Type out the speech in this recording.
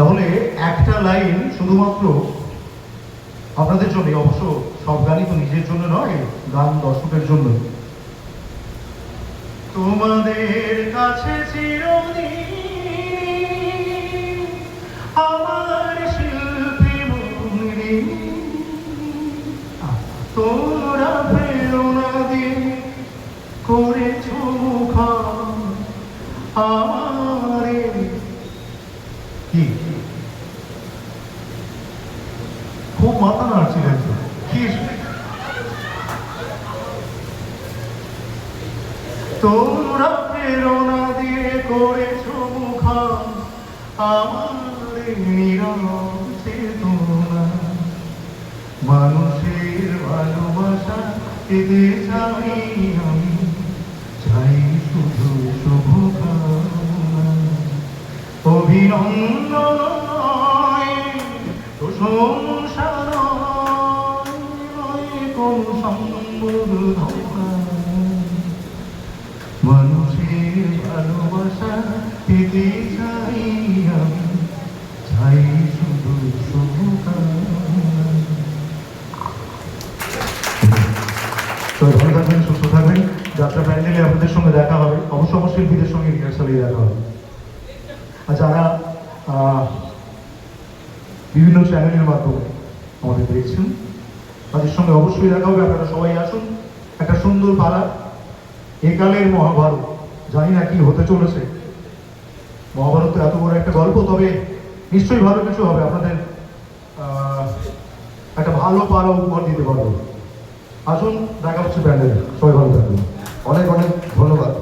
তাহলে একটা লাইন শুধুমাত্র আপনাদের জন্য অবশ্য সব গানই তো নিজের জন্য নয়, গান দর্শকের জন্য তোমাদের কাছে আমার শিল্পী তোমরা প্রেরণা দিয়ে করেছ আমারে। কি? খুব মাথা নাড়ছিলেন তোমরা প্রেরণা দিয়ে করেছ মানুষের ভালোবাসা পেতে চাই আমি, চাই শুধু অভিনন্দন নয় মানুষের ভালোবাসা পেতে চাই আমি চাই শুধু সুস্থ থাকবেন যাত্রা প্যান্ডেলে আপনাদের সঙ্গে দেখা হবে অবশ্য অবশ্য শিল্পীদের সঙ্গে রিহার্সালে দেখা হবে আর যারা বিভিন্ন চ্যানেলের মাধ্যমে আমাদের দেখছেন তাদের সঙ্গে অবশ্যই দেখা হবে, আপনারা সবাই আসুন। একটা সুন্দর পাড়া। একালের মহাভারত। জানি না কি হতে চলেছে। মহাভারত এত বড় একটা গল্প, তবে নিশ্চয়ই ভালো কিছু হবে। আপনাদের একটা ভালো পাড়া উপহার দিতে পারব। আসুন, দেখা হচ্ছে প্যান্ডেল। সবাই ভালো থাকবেন অনেক অনেক ধন্যবাদ।